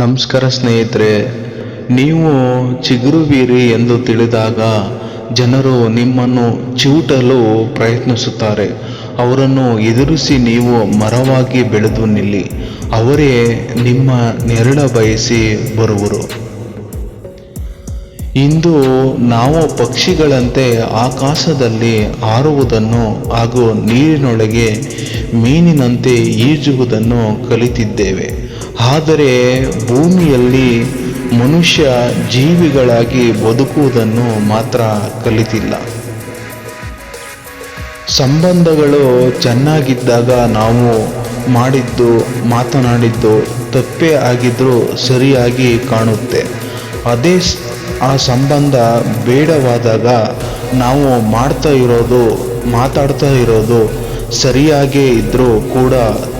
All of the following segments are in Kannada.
ನಮಸ್ಕಾರ ಸ್ನೇಹಿತರೆ, ನೀವು ಚಿಗುರುವಿರಿ ಎಂದು ತಿಳಿದಾಗ ಜನರು ನಿಮ್ಮನ್ನು ಚಿವುಟಲು ಪ್ರಯತ್ನಿಸುತ್ತಾರೆ. ಅವರನ್ನು ಎದುರಿಸಿ ನೀವು ಮರವಾಗಿ ಬೆಳೆದು ನಿಲ್ಲಿ, ಅವರೇ ನಿಮ್ಮ ನೆರಳ ಬಯಸಿ ಬರುವರು. ಇಂದು ನಾವು ಪಕ್ಷಿಗಳಂತೆ ಆಕಾಶದಲ್ಲಿ ಹಾರುವುದನ್ನು ಹಾಗೂ ನೀರಿನೊಳಗೆ ಮೀನಿನಂತೆ ಈಜುವುದನ್ನು ಕಲಿತಿದ್ದೇವೆ. ಆದರೆ ಭೂಮಿಯಲ್ಲಿ ಮನುಷ್ಯ ಜೀವಿಗಳಾಗಿ ಬದುಕುವುದನ್ನು ಮಾತ್ರ ಕಲಿತಿಲ್ಲ. ಸಂಬಂಧಗಳು ಚೆನ್ನಾಗಿದ್ದಾಗ ನಾವು ಮಾಡಿದ್ದು, ಮಾತನಾಡಿದ್ದು ತಪ್ಪೇ ಆಗಿದ್ರೂ ಸರಿಯಾಗಿ ಕಾಣುತ್ತೆ. ಅದೇ ಆ ಸಂಬಂಧ ಬೇಡವಾದಾಗ ನಾವು ಮಾಡ್ತಾ ಇರೋದು, ಮಾತಾಡ್ತಾ ಇರೋದು ಸರಿಯಾಗೇ ಇದ್ರೂ ಕೂಡ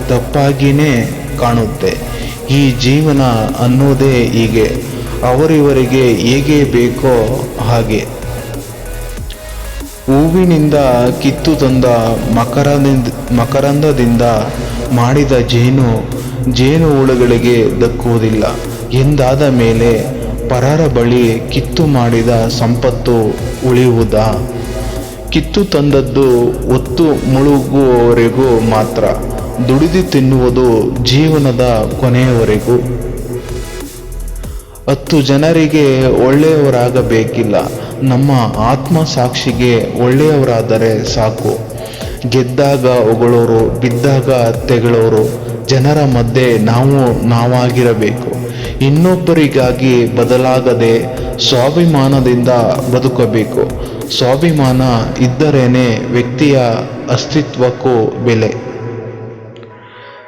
ತಪ್ಪಾಗಿಯೇ ಕಾಣುತ್ತೆ. ಈ ಜೀವನ ಅನ್ನೋದೇ ಹೀಗೆ. ಅವರಿವರಿಗೆ ಹೇಗೆ ಬೇಕೋ ಹಾಗೆ. ಹೂವಿನಿಂದ ಕಿತ್ತು ತಂದ ಮಕರಂದ, ಮಕರಂದದಿಂದ ಮಾಡಿದ ಜೇನು ಜೇನು ಹುಳುಗಳಿಗೆ ದಕ್ಕುವುದಿಲ್ಲ. ಎಂದಾದ ಮೇಲೆ ಪರರ ಬಳಿ ಕಿತ್ತು ಮಾಡಿದ ಸಂಪತ್ತು ಉಳಿಯುವುದಾ? ಕಿತ್ತು ತಂದದ್ದು ಒತ್ತು ಮುಳುಗುವವರೆಗೂ ಮಾತ್ರ. ದುಡಿದು ತಿನ್ನುವುದು ಜೀವನದ ಕೊನೆಯವರೆಗೂ. ಹತ್ತು ಜನರಿಗೆ ಒಳ್ಳೆಯವರಾಗಬೇಕಿಲ್ಲ. ನಮ್ಮ ಆತ್ಮ ಸಾಕ್ಷಿಗೆ ಒಳ್ಳೆಯವರಾದರೆ ಸಾಕು. ಗೆದ್ದಾಗ ಹೊಗಳೋರು, ಬಿದ್ದಾಗ ತೆಗಳೋರು, ಜನರ ಮಧ್ಯೆ ನಾವು ನಾವಾಗಿರಬೇಕು. ಇನ್ನೊಬ್ಬರಿಗಾಗಿ ಬದಲಾಗದೆ ಸ್ವಾಭಿಮಾನದಿಂದ ಬದುಕಬೇಕು. ಸ್ವಾಭಿಮಾನ ಇದ್ದರೇನೆ ವ್ಯಕ್ತಿಯ ಅಸ್ತಿತ್ವಕ್ಕೂ ಬೆಲೆ.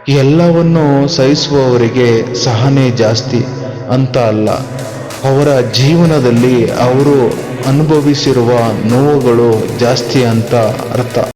ಎಲ್ಲವನ್ನು ಸಹಿಸುವವರಿಗೆ ಸಹನೆ ಜಾಸ್ತಿ ಅಂತ ಅಲ್ಲ. ಅವರ ಜೀವನದಲ್ಲಿ ಅವರು ಅನುಭವಿಸಿರುವ ನೋವುಗಳು ಜಾಸ್ತಿ ಅಂತ ಅರ್ಥ.